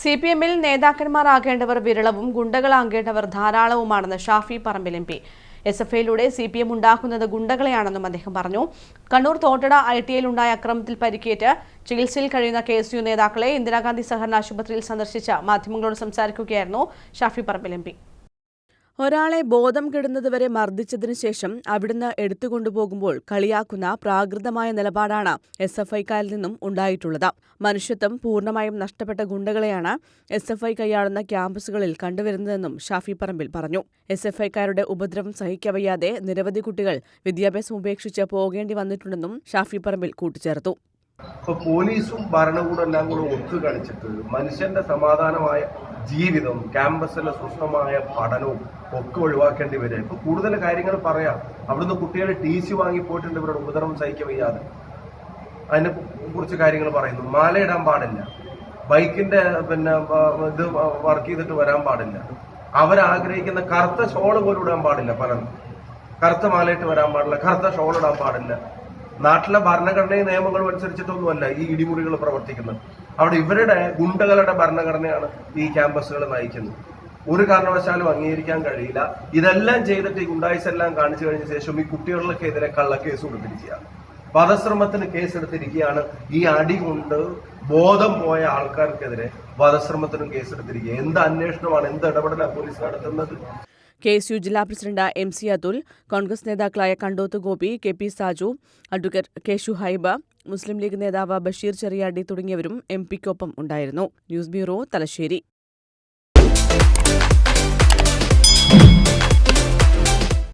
C P എമ്മിൽ നേതാക്കന്മാരാകേണ്ടവർ വിരളവും ഗുണ്ടകളാകേണ്ടവർ ധാരാളവുമാണെന്ന് Shafi Parambil M P. S F ഐയിലൂടെ C P M ഉണ്ടാക്കുന്നത് ഗുണ്ടകളെയാണെന്നും അദ്ദേഹം പറഞ്ഞു. കണ്ണൂർ തോട്ടട ഐ ടി ഐയിലുണ്ടായ അക്രമത്തിൽ പരിക്കേറ്റ് ചികിത്സയിൽ കഴിയുന്ന കെ എസ് യു നേതാക്കളെ ഇന്ദിരാഗാന്ധി സഹകരണ ആശുപത്രിയിൽ സന്ദർശിച്ച മാധ്യമങ്ങളോട് സംസാരിക്കുകയായിരുന്നു ഷാഫി പറമ്പിൽ എം ഒരാളെ ബോധം കെടുന്നതുവരെ മർദ്ദിച്ചതിനു ശേഷം അവിടുന്ന് എടുത്തുകൊണ്ടുപോകുമ്പോൾ കളിയാക്കുന്ന പ്രാകൃതമായ നിലപാടാണ് എസ് എഫ് ഐക്കാരിൽ നിന്നും ഉണ്ടായിട്ടുള്ളത്. മനുഷ്യത്വം പൂർണമായും നഷ്ടപ്പെട്ട ഗുണ്ടകളെയാണ് എസ് എഫ് ഐ കൈയാളുന്ന ക്യാമ്പസുകളിൽ കണ്ടുവരുന്നതെന്നും ഷാഫി പറമ്പിൽ പറഞ്ഞു. എസ് എഫ് ഐക്കാരുടെ ഉപദ്രവം സഹിക്കവയ്യാതെ നിരവധി കുട്ടികൾ വിദ്യാഭ്യാസം ഉപേക്ഷിച്ച് പോകേണ്ടി വന്നിട്ടുണ്ടെന്നും ഷാഫി പറമ്പിൽ കൂട്ടിച്ചേർത്തു. പോലീസും ഭരണകൂടം എല്ലാം കൂടെ ഒത്തു കളിച്ചിട്ട് മനുഷ്യന്റെ സമാധാനമായ ജീവിതം ക്യാമ്പസിലെ സ്വസ്ഥമായ പഠനവും ഒക്കെ ഒഴിവാക്കേണ്ടി വരിക. ഇപ്പൊ കൂടുതൽ കാര്യങ്ങൾ പറയാം. അവിടുന്ന് കുട്ടികൾ ടി സി വാങ്ങി പോയിട്ടുണ്ട്. ഇവരുടെ ഉപദ്രവം സഹിக்க വയ്യാതെ. അതിനെ കുറിച്ച് കാര്യങ്ങൾ പറയുന്നു. മാല ഇടാൻ പാടില്ല. ബൈക്കിന്റെ പിന്നെ ഇത് വർക്ക് ചെയ്തിട്ട് വരാൻ പാടില്ല. അവരാഗ്രഹിക്കുന്ന കറുത്ത ഷോൾ പോലും ഇടാൻ പാടില്ല പലരും. കറുത്ത മാലയിട്ട് വരാൻ പാടില്ല. കറുത്ത ഷോൾ ഇടാൻ പാടില്ല. നാട്ടിലെ ഭരണഘടനയും നിയമങ്ങളും അനുസരിച്ചിട്ടൊന്നുമല്ല ഈ ഇടിമുറികൾ പ്രവർത്തിക്കുന്നത്. അവിടെ ഇവരുടെ ഗുണ്ടകളുടെ ഭരണഘടനയാണ് ഈ ക്യാമ്പസുകൾ നയിക്കുന്നത്. ഒരു കാരണവശാലും അംഗീകരിക്കാൻ കഴിയില്ല. ഇതെല്ലാം ചെയ്തിട്ട് ഈ ഗുണ്ടായിസ് എല്ലാം കാണിച്ചു കഴിഞ്ഞ ശേഷം ഈ കുട്ടികൾക്കെതിരെ കള്ളക്കേസ് കൊടുത്തിരിക്കുകയാണ്. വധശ്രമത്തിന് കേസെടുത്തിരിക്കുകയാണ്. ഈ അടി കൊണ്ട് ബോധം പോയ ആൾക്കാർക്കെതിരെ വധശ്രമത്തിനും കേസെടുത്തിരിക്കുക എന്ത് അന്വേഷണമാണ് എന്ത് ഇടപെടലാണ് പോലീസ് നടത്തുന്നത്? കെ എസ് യു ജില്ലാ president M C Athul Congress നേതാക്കളായ Kandoth Gopi K P Saju advocate K Shuhaiba Muslim League നേതാവ് ബഷീർ ചെറിയാടി തുടങ്ങിയവരും എം പിക്കൊപ്പം ഉണ്ടായിരുന്നു. News bureau Thalassery.